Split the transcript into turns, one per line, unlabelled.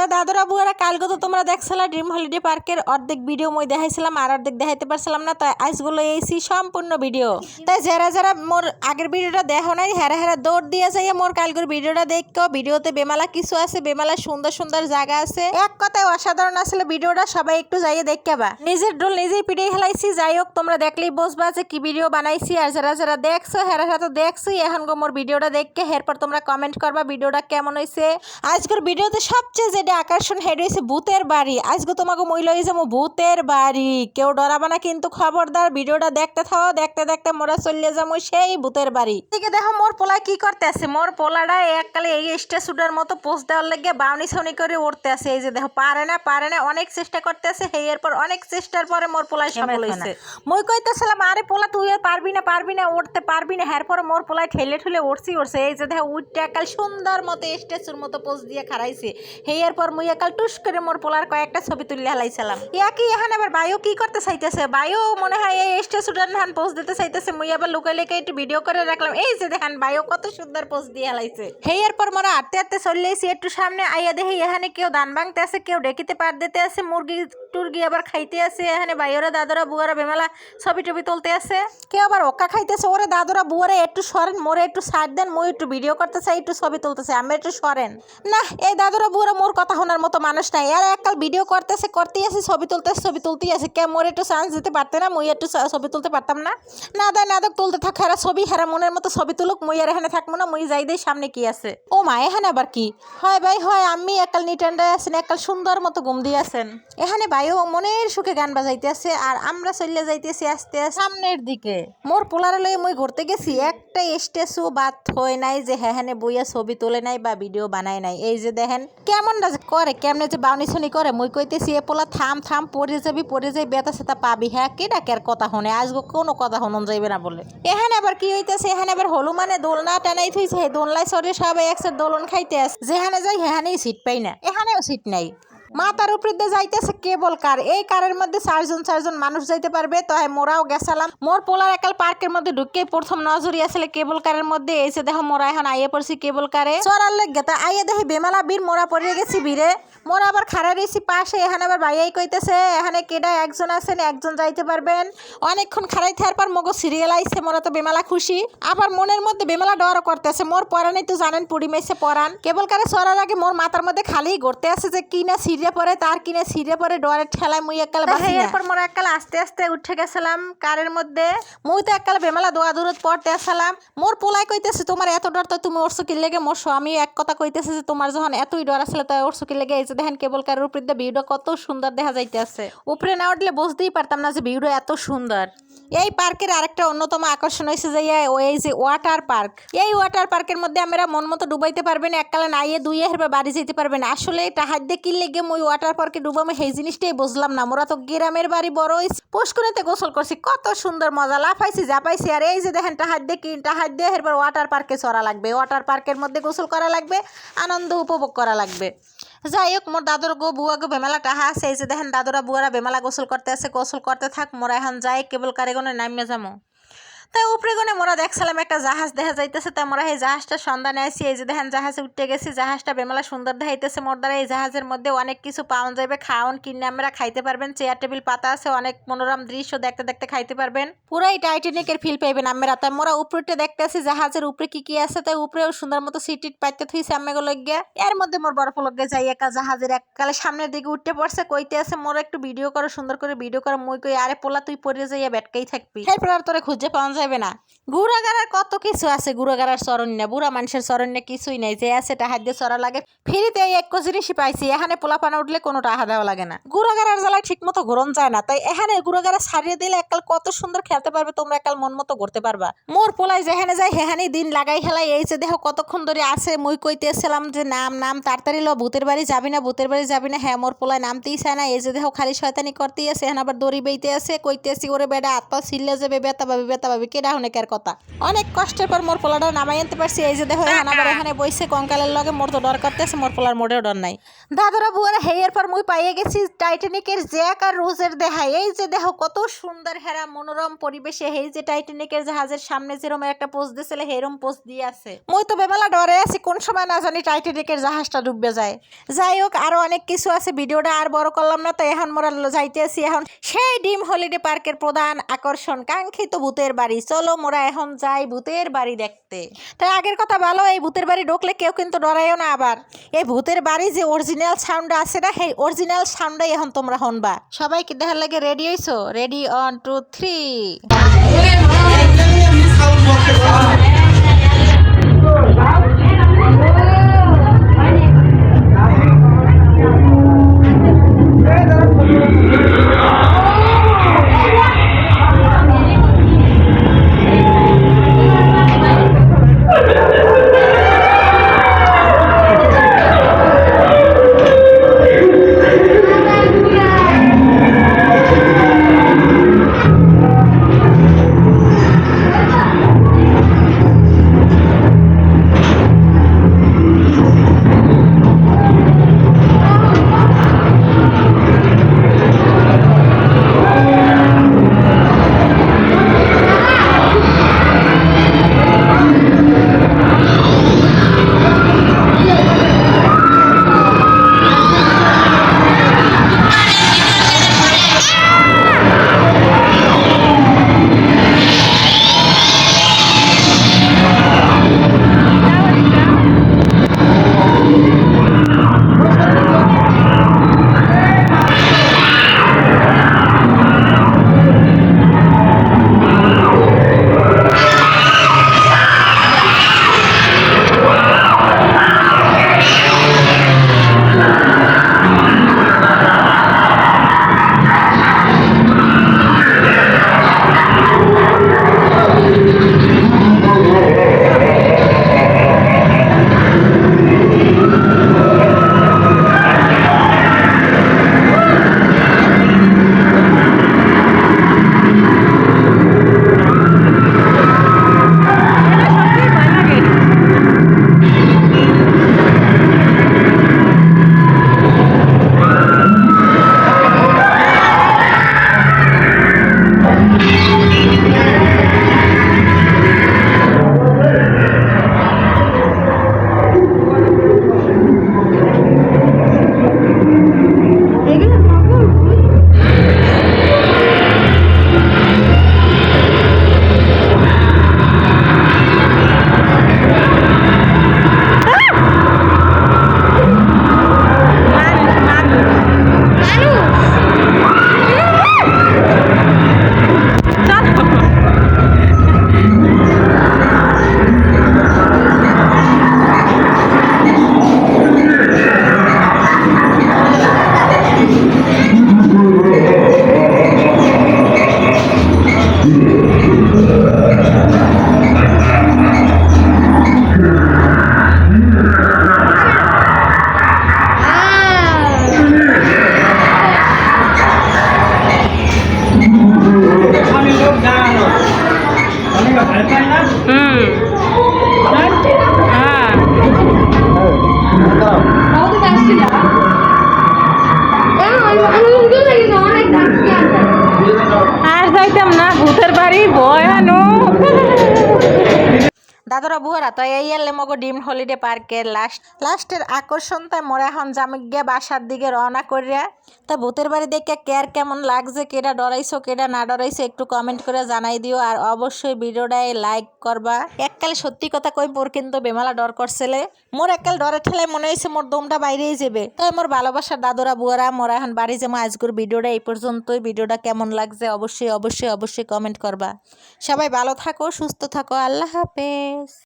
তা দাদুরা বুয়ারা কালকে তো তোমরা দেখছিলা ড্রিম হলিডে পার্কের অর্ধেক ভিডিও মই দেখাইছিলাম আর অর্ধেক দেখাইতে পারছিলাম না, তাই আজগুলো এইছি সম্পূর্ণ ভিডিও তাই যারা যারা মোর আগের ভিডিওটা দেখো নাই, হেরা হেরা দৌড় দিয়ে যাইয়ে মোর কালকের ভিডিওটা দেখো। ভিডিওতে বেমালা কিছু আছে, বেমালা সুন্দর সুন্দর জায়গা আছে। এক কথায় অসাধারণ আসলে ভিডিওটা সবাই একটু যাইয়ে দেখতে বা। নিজের ডোল নিজেই পিড়ে হেলাইছি, যাই হোক, তোমরা দেখলেই বসবা যে কি ভিডিও বানাইছি। আর যারা যারা দেখছ, হেরা হেরা তো দেখছি এখন গো মোর ভিডিওটা দেখকে এরপর তোমরা কমেন্ট করবা ভিডিওটা কেমন হয়েছে আজকের ভিডিওতে সবচেয়ে যেটা আকর্ষণ হেড হয়েছে ভূতের বাড়ি। আজকে তোমাকে মই লই যাব ভূতের বাড়ি। কেউ ডরাবা না কিন্তু খবরদার ভিডিওটা দেখতে থাও দেখতে দেখতে মোরা চলে যাব সেই ভূতের বাড়ি। এদিকে দেখো মোর পোলা কি করতে আছে মোর পোলাটা এককালে এই স্ট্যাচুটার মতো পোস্ট দেওয়ার লেগে বাউনি ছাউনি করে উঠতে আছে এই যে দেখো পারে না পারে না অনেক চেষ্টা করতে আছে সেই এরপর অনেক চেষ্টার পরে মোর পোলাই সফল হয়েছে মই কইতেছিলাম আরে পোলা তুই আর পারবি না পারবি না উঠতে পারবি না। হ্যার পরে মোর পোলাই ঠেলে ঠেলে উঠছি উঠছে এই যে দেখো উঠতে একাল সুন্দর মতো স্ট্যাচুর মতো পোস্ট দিয়ে খারাইছে হেয়ার পর মুই একাল টুস করে মোর পোলার কয়েকটা ছবি তুলে হালাইছিলাম। ইয়াকি এখানে আবার বায়ু কি করতে চাইতেছে? বায়ু মনে হয় এই স্ট্যাচুটার ধান পোজ দিতে চাইতেছে, মুই আবার লুকাই লেকে একটু ভিডিও করে রাখলাম। এই যে দেখেন, বায়ু কত সুন্দর পোস্ট দিয়ে হালাইছে। হেয়ার পর মোরা আটতে আটতে চলে একটু সামনে। আইয়া দেখি এখানে কেউ দান ভাঙতে আছে, কেউ ডেকিতে পার দিতে আছে, মুরগি টুরগি আবার খাইতে আছে। এখানে বাইরে দাদরা, বুয়ারা, বেমালা ছবি টবি তুলতে আছে। কেউ আবার ওকা খাইতেছে, ওরে দাদরা, বুয়ারা, একটু সরেন, মোরে একটু সাইড দেন, মই একটু ভিডিও করতে চাই, একটু ছবি তুলতেছে আমি একটু সরেন। না, এই দাদরা, বুয়ারা মোর কথা শোনার মতো মানুষ নাই। আর এককাল ভিডিও করতেছে, করতেই আছে, ছবি তুলতেছে, ছবি তুলতেই আছে। কে মোর একটু চান্স দিতে পারতে না, মুই একটু ছবি তুলতে পারতাম না। না দেয়, না দেখ তুলতে থাক। হেরা ছবি, হেরা মনের মতো ছবি তুলুক, মুই আর এখানে থাকব না, মুই যাই দেই সামনে কি আছে। ও মা, এখানে আবার কি? হয় ভাই, হয়, আমি একাল নিটান্ডায় আছেন একাল সুন্দর মতো ঘুম দিয়ে আছেন। এখানে ভাইও মনের সুখে গান বাজাইতে আছে, আর আমরা চলে যাইতেছি আস্তে সামনের দিকে। মোর পোলারে লই মুই ঘুরতে গেছি, একটা স্টেচু বাদ হয় নাই যে হ্যাঁ বইয়া ছবি তোলে নাই বা ভিডিও বানায় নাই। এই যে দেখেন কেমন না যে করে, কেমনে যে বাউনি শুনি করে? মুই কইতেছি, এ পোলা থাম থাম, পড়ে যাবি, পড়ে যাই বেতা সেতা পাবি হ্যাঁ? কে ডাকের কথা শুনে? আজকে কোনো কথা শুনুন যাইবে না বলে। এখানে আবার কি হইতেছে? এখানে আবার হলু মানে দোলনা টানাই থইছে। দোলনায় সরে সবাই একসাথে দোলন খাইতে আস। যেখানে যাই সেখানেই সিট পাই না। এখানেও সিট নাই। মাথার উপরে দিয়ে যাইতেছে কেবল কার? এই কারের মধ্যে চারজন চারজন মানুষ যাইতে পারবে। তো হ্যাঁ মোরাও গেছিলাম। মোর পোলার একাল পার্কের মধ্যে ঢুকে প্রথম নজরি আসলে কেবল কারের মধ্যে। এসে দেখো, মোরা এখন আইয়ে পড়ছি কেবল কারে। চড়ার লেগে তা আইয়ে দেখি বেমালা বীর, মোরা পড়ে গেছি বীরে। মোরা আবার খাড়া রয়েছি পাশে। এখানে আবার ভাইয়াই কইতেছে, এখানে কেডা একজন আছেন, একজন যাইতে পারবেন। অনেকক্ষণ খাড়াই থাকার পর মগো সিরিয়াল আইছে, মোরা তো বেমালা খুশি। আবার মনের মধ্যে বেমালা ডরও করতেছে, মোর পরানি তো জানেন, পুড়ি মেসে পরান কেবল কারে সরার আগে মোর মাথার মধ্যে খালি ঘুরতে আছে যে কি না সিরিয়ে পরে তার কিনে সিরিয়ে পরে ডরের ঠেলায় মুই একাল বাসি এরপর মোর একাল আস্তে আস্তে উঠে গেছিলাম কারের মধ্যে। মুই তো একাল বেমালা দোয়া দূরত পড়তে আসলাম। মোর পোলাই কইতেছে তোমার এত ডর তো তুমি ওর কি লেগে মোর স্বামী এক কথা কইতেছে যে তোমার যখন এতই ডর আসলে তাই ওর কি লেগে এই যে দেখেন কেবল কারের উপরে দিয়ে ভিউটা কত সুন্দর দেখা যাইতেছে। উপরে না উঠলে বুঝতেই পারতাম না যে ভিউটা এত সুন্দর। এই পার্কের আরেকটা অন্যতম আকর্ষণ হয়েছে যে এই- ওই যে ওয়াটার পার্ক। এই ওয়াটার পার্কের মধ্যে আমরা মন মতো ডুবাইতে পারবেন এককালে নাইয়ে দুইয়ে হেরবে বাড়ি যেতে পারবেন আসলে এটা হাত দিয়ে কিনলে গিয়ে মই ওয়াটার পার্কে ডুবামো সেই জিনিসটাই বুঝলাম না। মোরা তো গ্রামের বাড়ি বড় পুষ্করিতে গোসল করছি। কত সুন্দর মজা, লাফাইছি জাপাইছি আর এই যে দেখেন হাত দিয়ে কিন হাত দিয়ে এরপর ওয়াটার পার্কে চড়া লাগবে। ওয়াটার পার্কের মধ্যে গোসল করা লাগবে, আনন্দ উপভোগ করা লাগবে। যাই হোক, মোর দাদুর গো, বুয়া গো বেমেলা টাহা আছে। এই যে দেখেন, দাদুরা, বুয়ারা বেমেলা গোসল করতে আছে। গোসল করতে থাক, মোরা এখন যাই, কেবল কারিগনে নামিয়ে যাব তাই উপরে গনে মোরা দেখছিলাম একটা জাহাজ দেখা যাইতেছে, তাই মোরা এই জাহাজটার সন্ধানে আসি এই যে দেখেন, জাহাজে উঠতে গেছি, জাহাজটা বেমেলা সুন্দর দেখাইতেছে। মোর দ্বারা এই জাহাজের মধ্যে অনেক কিছু পাওয়া যাবে খাওয়ান কিনে আমরা খাইতে পারবেন। চেয়ার, টেবিল, পাতা আছে, অনেক মনোরম দৃশ্য দেখতে দেখতে খাইতে পারবেন। পুরাই টাইটানিকের ফিল পাইবেন আমরা। তাই মোরা উপরে দেখতে আছি জাহাজের উপরে কি কি আছে, তাই উপরেও সুন্দর মতো সিট টিট পাইতে থইছে আমি গিয়ে এর মধ্যে মোর বরফ লগে যাই একা জাহাজের এককালে সামনের দিকে উঠতে পড়ছে, কইতে আছে, মোর একটু ভিডিও করো, সুন্দর করে ভিডিও করো, মুই কই, আরে পোলা, তুই পড়ে যাইয়া বেটকাই থাকবি। এরপর আর তোরে খুঁজে পাওয়া যাবে না। গুড়াগাড়ার কত কিছু আছে গুড়াগাড়ার চরণ্যা বুড়া মানুষের চরণ্যা কিছুই নাই, যে আছে এটা হাত দিয়ে চড়া লাগে। ফ্রিতে এই এক জিনিসই পাইছি, এখানে পোলা পানা উঠলে কোনো টাকা দেওয়া লাগে না। গুড়াগাড়ার জ্বালায় ঠিক মতো ঘুরন যায় না, তাই এখানে গুড়াগাড়া ছাড়িয়ে দিলে একাল কত সুন্দর খেলতে পারবে, তোমরা একাল মন মতো ঘুরতে পারবা। মোর পোলাই যেখানে যায় সেখানে দিন লাগাই খেলাই এই যে দেখো কতক্ষণ ধরে আছে, মুই কইতেছিলাম যে নাম নাম, তাড়াতাড়ি লো, ভূতের বাড়ি যাবি না, ভূতের বাড়ি যাবি না। হ্যাঁ মোর পোলায় নামতেই চায় না, এই যে দেখো খালি শয়তানি করতেই আছে, এখন আবার দড়ি বেইতে আছে, কইতেছি, ওরে হাত পা ছিললে যাবে বেতা ভাবি বেতা ভাবি কেডা হনেকের কথা? অনেক কষ্টের পর মোর পোলাটা নামাই আনতে পারছি এই যে দেখো এখন আবার এখানে বইছে কঙ্কালের লগে মোর তো ডর করতেছে মোর পোলার মোটেও ডর নাই। দাদরা বুয়ারা হেয়ার পর মুই পাইয়ে গেছি টাইটানিকের জ্যাক আর রোজের দেহা। এই যে দেখো কত সুন্দর হেরা মনোরম পরিবেশে এই যে টাইটানিকের জাহাজের সামনে যেরকম একটা পোস্ট দিয়েছিল হেরম পোস্ট দিয়ে আছে। মুই তো বেমেলা ডরে আছি কোন সময় না জানি টাইটানিকের জাহাজটা ডুববে যায়। যাই হোক আরও অনেক কিছু আছে ভিডিওটা আর বড় করলাম না তো এখন মোরা ল- যাইতেছি এখন সেই ডিম হলিডে পার্কের প্রধান আকর্ষণ কাঙ্ক্ষিত ভূতের বাড়ি চলো মোরা এখন যাই ভূতের বাড়ি দেখতে। তাই আগের কথা ভালো এই ভূতের বাড়ি ঢুকলে কেউ কিন্তু ডরাইও না আবার। এই ভূতের বাড়ি যে অরিজিনাল সাউন্ড আছে না, সেই অরিজিনাল সাউন্ডটাই এখন তোমরা শুনবা সবাই কি দেখার লাগে রেডি হয়েছো ready one two three
Thank you. ভূতের বাড়ি ভয়ানক।
দাদরা বুহারা তো এই এলে মগো ডিম হলিডে পার্কের লাস্ট লাস্টের আকর্ষণ তাই মোরা এখন জামিগিয়া বাসার দিকে রওনা করিয়া তা ভূতের বাড়ি দেখে কেয়ার কেমন লাগছে কেডা ডরাইছো কেডা না ডরাইছো একটু কমেন্ট করে জানাই দিও আর অবশ্যই ভিডিওটায় লাইক করবা এককালে সত্যি কথা কই মোর কিন্তু বেমালা ডর করছিলে মোর এককাল ডরে ঠেলে মনে হয়েছে মোর দমটা বাইরেই যাবে। তাই মোর ভালোবাসার দাদরা বুয়ারা মোরা এখন বাড়ি যাব আজকের ভিডিওটা এই পর্যন্তই ভিডিওটা কেমন লাগছে অবশ্যই অবশ্যই অবশ্যই কমেন্ট করবা সবাই ভালো থাকো, সুস্থ থাকো, আল্লাহ হাফেজ। três